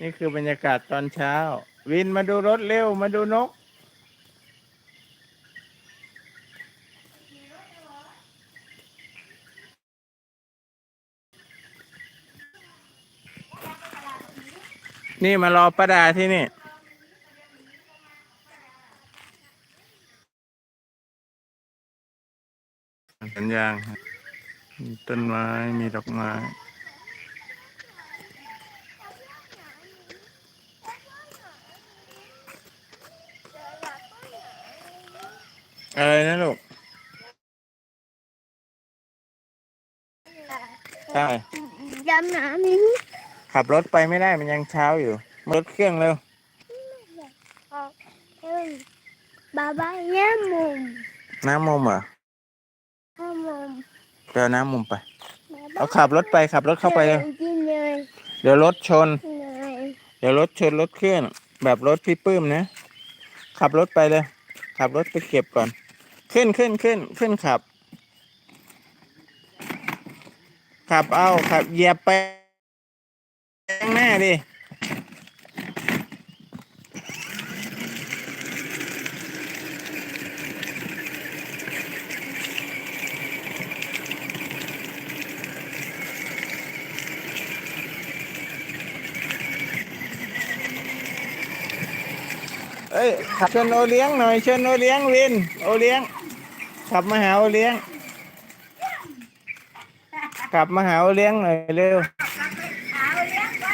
นี่คือบรรยากาศตอนเช้า วินมาดูรถเร็ว มาดูนก นี่มารอประดาที่นี่สัญญาณครับมีต้นไม้มีดอกไม้ อะไรนะลูกใช่ดำน้ำนี้ขับรถไปไม่ได้มันยังเช้าอยู่รถเครื่องเร็วเอ้ยบาบาเยี่ยมมุมน้ำมุมเหรอข้ามุมไปเอาน้ำมุมไปเอาขับรถไปขับรถเข้าไปเลยกินเลยเดี๋ยวรถชนเลยเดี๋ยวรถชนรถเครื่องแบบรถพี่ปื้มนะ ขับรถไปเลย ขับรถไปเก็บก่อน ขึ้นขึ้นขึ้นขึ้นขับ ขับเอาขับเหยียบไปข้างหน้าดิเอ้ยขับชวนโอเลี้ยงหน่อยเชวนโอเลี้ยงวินโอเลี้ยง ขับมาหาโอเลี้ยงขับมาหาโอเลี้ยงหน่อยเร็วเอเลี้ยงไป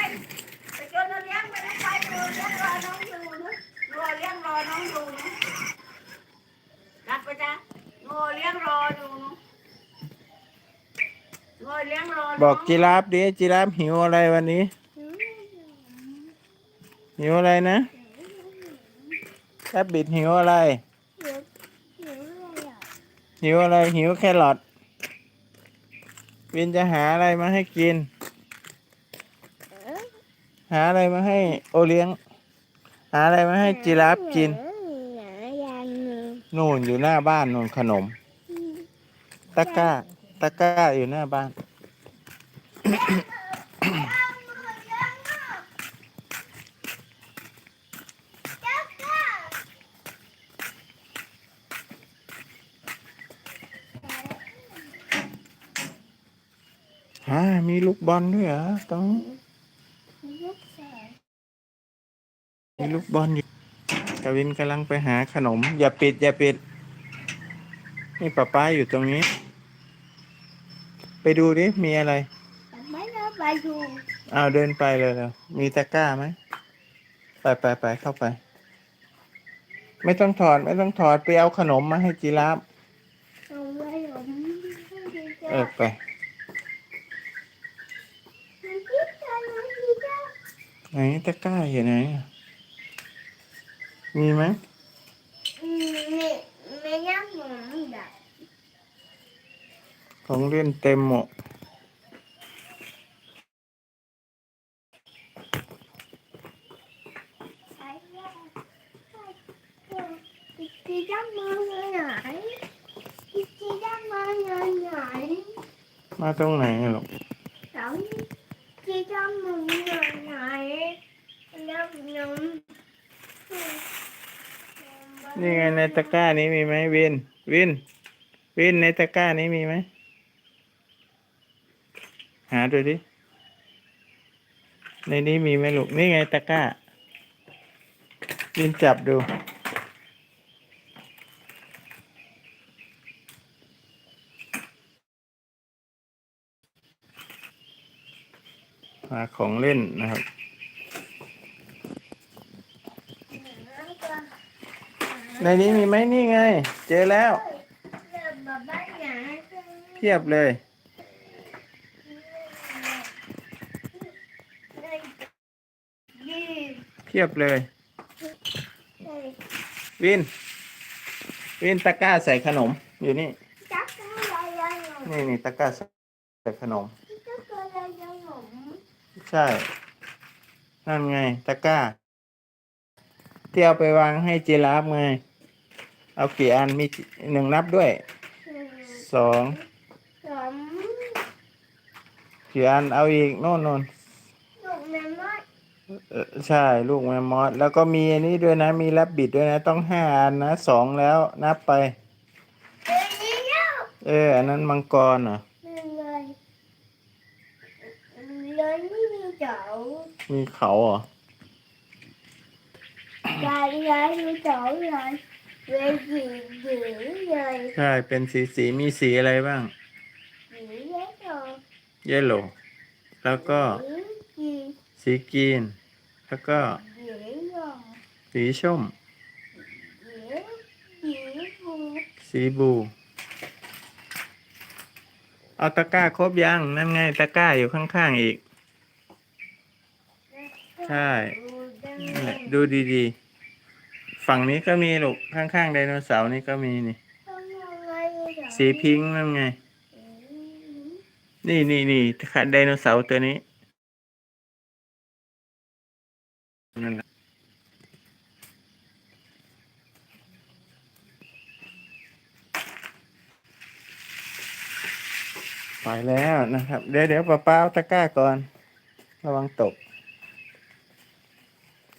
ไปจนเอาเลี้ยงไปแล้วไปดูเลี้ยงรอน้องอยู่นะรอเลี้ยงรอน้องอยู่นะรับไปจ้ะงอเลี้ยงรออยู่นะงอเลี้ยงรอน้งบอกจิราฟดิจิราฟหิวอะไรวันนี้ หิวอะไรนะแคบบิดหิวอะไร หิวอะไรหิวแครอทวินจะหาอะไรมาให้กิน หาอะไรมาให้โอเลี้ยง หาอะไรมาให้จิราฟกินนึ่งนู่นอยู่หน้าบ้านนู่นขนม ตะกร้า ตะกร้าอยู่หน้าบ้าน ฮะมีลู กบอลด้วยเหรอตรงนี้มีลูกบอลอยู่กวินกำลังไปหาขนม อย่าปิด อย่าปิดนี่ป้าป้าอยู่ตรงนี้ ไปดูดิ มีอะไรไม่ได้ไปดูอ้าวเดินไปเลยเลยมีตะกร้าไหมไปไปไปเข้าไป ไม่ต้องถอด ไม่ต้องถอด ไปเอาขนมมาให้จีราฟ เอาไว้ผมเออไป ไหนตะกร้าอยู่ไหนอะมีไหมนี่ไม่ยังหนูดับของเล่นเต็มหมด chị dắt mơ nơi này chị dắt mơ nơi này มาตรงไหนอะลูก Sống chị dắt mơ nơi này Nhấp nhấm นี่ไงในตะกร้านี้มีไหมวิน วิน วินในตะกร้านี้มีไหมหาดูดิ ในนี้มีไหมลูก นี่ไงตะกร้าวินจับดูาของเล่นนะครับ ในนี้มีไหมนี่ไง เจอแล้ว Bà bác nhà เพียบเลย Đây Đi เพียบเลย Đây วิน วินตะกร้าใส่ขนมอยู่นี่ Chắc nó lại ra rồi นี่นี่ตะกร้าใส่ขนม ใช่ นั่นไง ตะกร้า ที่เอาไปวางให้จีราฟไง เอากี่อันมีหนึ่งนับด้วย สอง Sống กี่อันเอาอีกโน่นโน่น Được nè mất เออใช่ ลูกแมมมอสแล้วก็มีอันนี้ด้วยนะ มีแรบบิดด้วยนะ ต้องห้าอันนะสองแล้วนับไป เอ้ยแล้วเอออันนั้นมังกรเหรอ เลยเลยไม่มีเจ้า มีเขาเหรอยายยายมีเจ้าเลยเลยหยีหยีเลยใช่ เป็นสีสีมีสีอะไรบ้างหยีเล็กเลยเยลโล่แล้วก็หยีสีกรีน แล้วก็หยีลงสีส้มหยีหยีบูสีบลูเอาตะกร้าครบยัง นั่นไงตะกร้าอยู่ข้างๆอีก ใช่นั่นแหละดูดีๆ ฝั่งนี้ก็มีลูกข้างๆไดโนเสาร์นี่ก็มีนี่ สีพิงค์นั่นไง นี่นี่นี่ไดโนเสาร์ตัวนี้นั่นแหละไปแล้วนะครับ เดี๋ยวเดี๋ยวป้าป้าเอาตะกร้าก่อน ระวังตก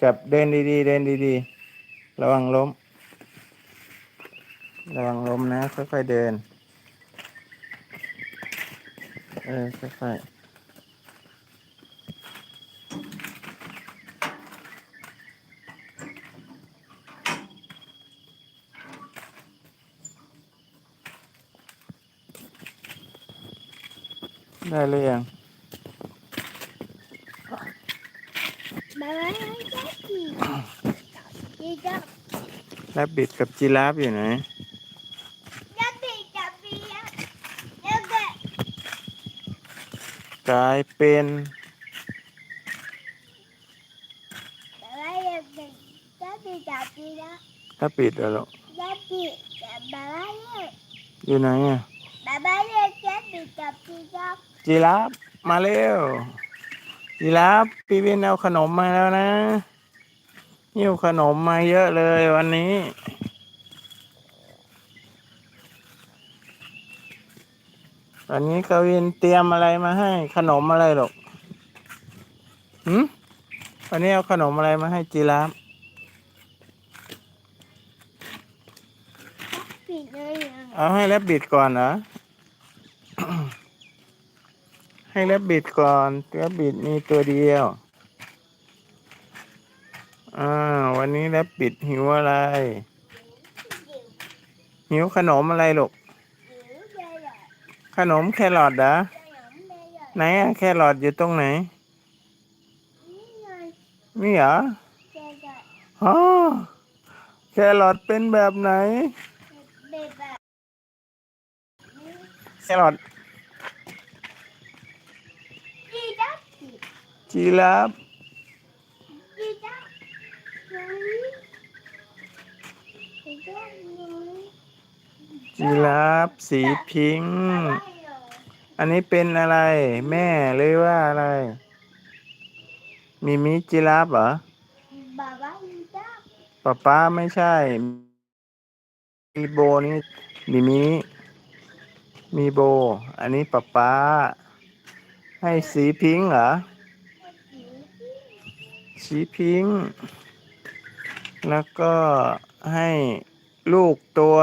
กับเดินดีๆ เดินดีๆ ระวังล้ม ระวังล้มนะ ค่อยๆเดิน เออ ค่อยๆได้เลยยัง มาไว้ให้ แจ๊กกี้จีจับแรบบิดกับจีราฟอยู่ไหนจับปีจับปีแล้วก็กลายเป็นมาไว้จับปีจับปีนะแรบบิดเหรอลูกจับปีจับมาไว้เลยอยู่ไหนอะมาไว้เลยจับปีจับปีจับจีราฟมาเร็ว จีราฟพี่วินเอาขนมมาแล้วนะหิ้วขนมมาเยอะเลยวันนี้ วันนี้กวินเตรียมอะไรมาให้ ขนมอะไรหรอกหืมวันนี้เอาขนมอะไรมาให้จีราฟเลยนะเอาให้แรบบิดก่อนเหรอ ให้แรบบิดก่อนแรบบิดมีตัวเดียว อ่า วันนี้แรบบิดหิวอะไร หิวขนมอะไรลูกหรือเจอหรอขนมแครอทเหรอขนมเจอหรอ ไหนอะแครอทอยู่ตรงไหน นี่ไงนี่เหรอเจอหรออ๋อแครอทเป็นแบบไหนเบบแบบแครอท จีจับปี จีรับจีจับเลาฟสีพิง อันนี้เป็นอะไร แม่หรือว่าอะไร มีมิจิราฟเหรอป๊าป๊าไม่ใช่มีโบนี่มีมิมีโบ อันนี้ป๊าป๊าให้สีพิงค์เหรอ สีพิงค์แล้วก็ให้ลูกตัว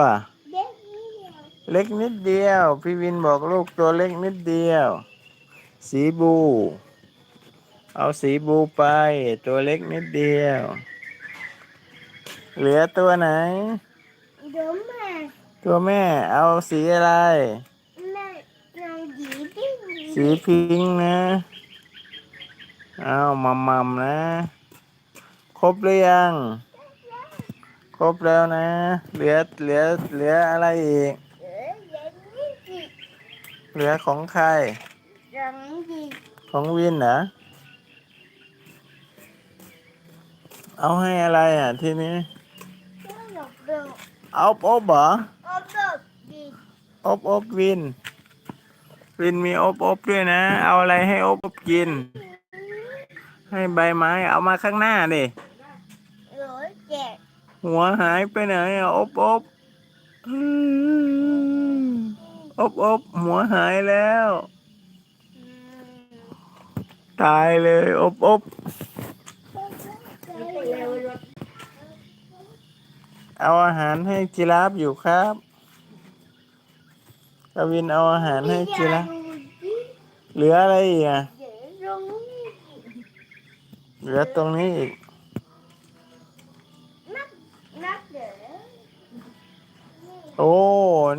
เด็กนี่เดียวเล็กนิดเดียว พี่วินบอกลูกตัวเล็กนิดเดียว สีบู เอาสีบูไป ตัวเล็กนิดเดียว เหลือตัวไหนเดี๋ยวแม่ ตัวแม่ เอาสีอะไรแม่นางหยีที่สีพิงค์นะเอามัมมัมนะ ครบหรือยัง ครบแล้วนะ เหลือเหลือเหลืออะไรอีก เหลือของใคร ของวินเหรอ เอาให้อะไรอะทีนี้เจ้าหลบเร็วเอาอบอบเหรออบออบอบวิน วินมีอบอบด้วยนะ เอาอะไรให้อบอบกิน ให้ใบไม้เอามาข้างหน้าดิหัวหายไปไหนอบอบอบอบหัวหายแล้วตายเลยอบอบเอาอาหารให้จิราฟอยู่ครับกวินเอาอาหารให้จิราฟเหลืออะไรอีกอะ เหลือตรงนี้อีกนับนับเดี๋ยวโอ้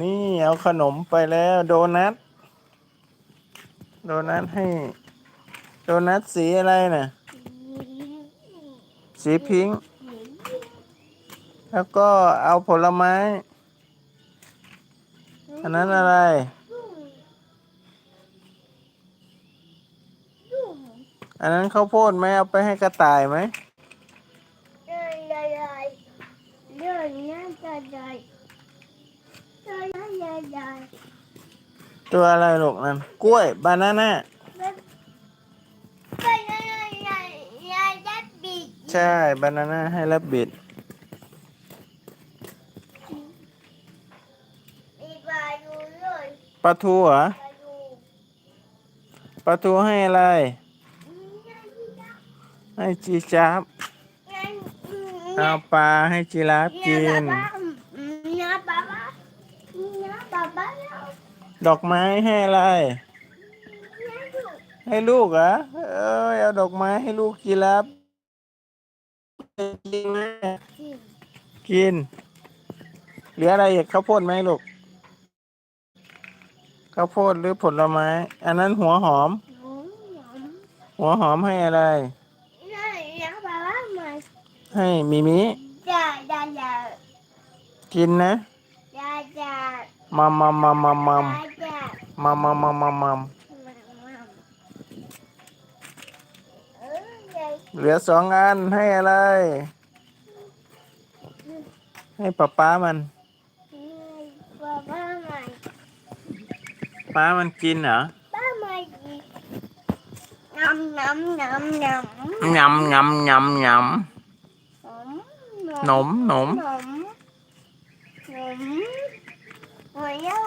นี่เอาขนมไปแล้ว โดนัท โดนัทให้ โดนัทสีอะไรน่ะ สีพิงค์ แล้วก็เอาผลไม้ อันนั้นอะไร อันนั้นข้าวโพดไหมเอาไปให้กระต่ายไหมเดินได้เดินน่าจะได้เดินน่าจะได้ตัวอะไรลูกนั่นกล้วยบานาน่าไปเลยยายยายจะปิดใช่บานาน่าให้รับบิดอีกวาดูเลยปลาทูเหรอวาดูปลาทูให้อะไร ให้จีจับเอาปลาให้จีราฟกิน ดอกไม้ให้อะไร ให้ลูกเหรอเอ้ยเอาดอกไม้ให้ลูกจีราฟกินไหมกิน เหลืออะไรอีกข้าวโพดไหมลูกข้าวโพดหรือผลไม้ อันนั้นหัวหอมหนูหนูหัวหอมให้อะไร น้าน้าป๊าป๊ามา ให้มิมิจ้าจ้าจ้ากินนะจ้าจ้ามัมมัมมัมมัมมัมจ้ามัมมัมมัมมัมมัมเออยายเหลือสองอันให้อะไร ให้ป๊าป๊ามันป๊าป๊ามาป๊ามันกินเหรอป๊ามาดีน้ำน้ำน้ำน้ำยำยำยำยำ หนมหนมหนมหนมหมดแล้ว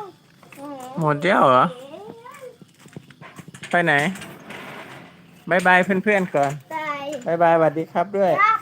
หมดแล้วเหรอ ไปไหนบายบายเพื่อนๆก่อนตายบายบายสวัสดีครับด้วยครับ